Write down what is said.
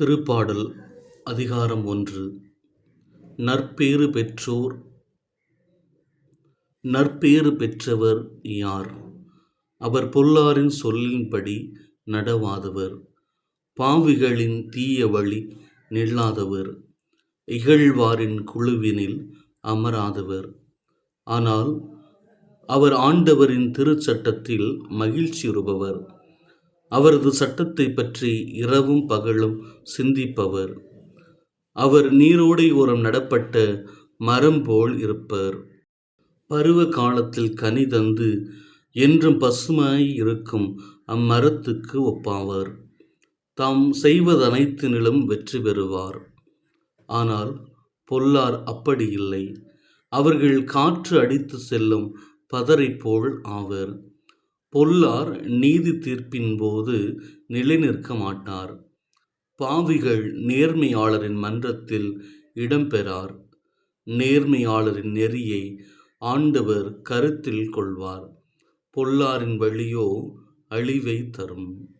திருப்பாடல் அதிகாரம் ஒன்று. நற்பேறு பெற்றோர் நற்பேறு பெற்றவர் யார்? அவர் பொல்லாரின் சொல்லின்படி நடவாதவர். பாவிகளின் தீய வழி நில்லாதவர். இகழ்வாரின் குழுவினில் அமராதவர். ஆனால் அவர் ஆண்டவரின் திருச்சட்டத்தில் மகிழ்ச்சியுறுபவர். அவரது சட்டத்தை பற்றி இரவும் பகலும் சிந்திப்பவர். அவர் நீரோடை ஓரம் நடப்பட்ட மரம் போல் இருப்பர். பருவ காலத்தில் கனி தந்து என்றும் பசுமாய் இருக்கும் அம்மரத்துக்கு ஒப்பாவர். தாம் செய்வதனைத்தினிலும் வெற்றி பெறுவார். ஆனால் பொல்லார் அப்படி இல்லை. அவர்கள் காற்று அடித்து செல்லும் பதரை போல் ஆவர். பொல்லார் நீதி தீர்ப்பின் போது நிலைநிற்க மாட்டார். பாவிகள் நேர்மையாளரின் மன்றத்தில் இடம்பெறார் நேர்மையாளரின் நெறியை ஆண்டவர் கருத்தில் கொள்வார். பொல்லாரின் வழியோ அழிவை தரும்.